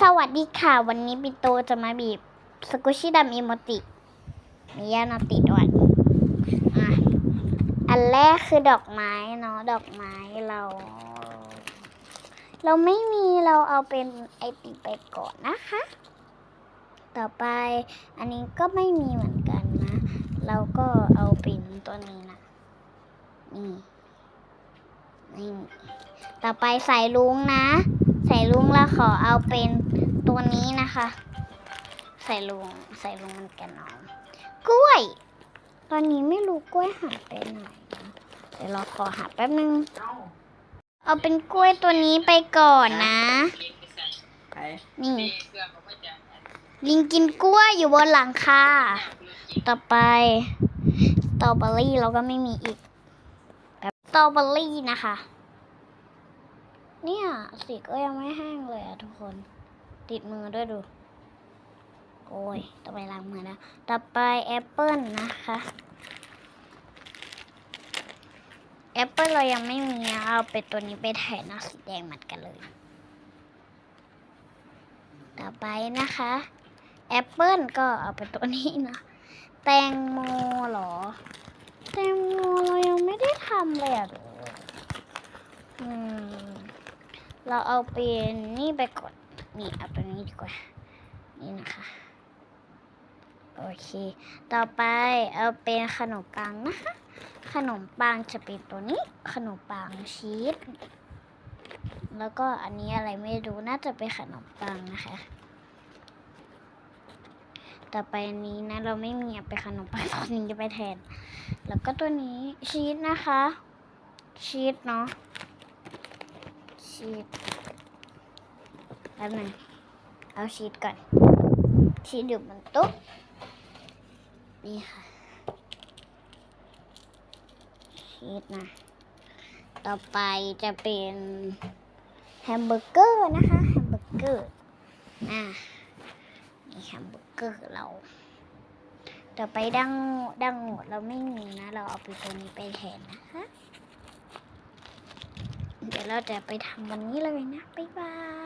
สวัสดีค่ะ วันนี้ปิโตจะมาบีบสกุชิดำอิโมติมียานาติด้วยอะอันแรกคือดอกไม้เนาะดอกไม้เรา เราไม่มีเราเอาเป็นไอติมไปก่อนนะคะ ต่อไปอันนี้ก็ไม่มีเหมือนกันนะ เราก็เอาเป็นตัวนี้นะนี่นี่ต่อไปใส่ลุงนะ ใส่ลุงแล้วขอเอาเป็นตัวนี้นะคะ ใส่ลุงใส่ลุงมันกันน้อง กล้วย ตอนนี้ไม่รู้กล้วยหายไปไหนเดี๋ยวเราขอหาแป๊บนึง เอาเป็นกล้วยตัวนี้ไปก่อนนะ นี่ ลิงกินกล้วยอยู่บนหลังคา ต่อไปสตรอเบอรี่เราก็ไม่มีอีกแบบสตรอเบอรี่นะคะ สีก็ยังไม่แห้งเลยอะทุกคน ติดมือด้วยดูโอ้ยต่อไปล้างมือนะ ต่อไปแอปเปิลนะคะ แอปเปิลเรายังไม่มีเอาไปตัวนี้ไปแทนเอาสีแดงเหมือนกันเลย ต่อไปนะคะ แอปเปิลก็เอาไปตัวนี้นะ แตงโมหรอ แตงโมเรายังไม่ได้ทำเลยอะดูอืม เราเอาเป็นนี่ไปก่อนนี่เอาตัวนี้ดีกว่า นี่นะคะ โอเค ต่อไปเอาเป็นขนมปังนะคะ ขนมปังจะเป็นตัวนี้ ขนมปังชีส แล้วก็อันนี้อะไรไม่รู้น่าจะเป็นขนมปังนะคะ ต่อไปอันนี้นะเราไม่มีเอาไปขนมปังตัวนี้จะไปแทน แล้วก็ตัวนี้ชีสนะคะ ชีสเนาะ ชีสแป๊บนึงเอาชีสก่อน ชีสอยู่บนโต๊ะนี่ค่ะ ชีสนะ ต่อไปจะเป็นแฮมเบอร์เกอร์นะคะแฮมเบอร์เกอร์อ่านี่แฮมเบอร์เกอร์เราต่อไปดังดังหมดเราไม่มีนะ เราเอาไปตัวนี้ไปแทนนะคะ เดี๋ยวเราจะไปทำวันนี้เลยนะ บ๊ายบาย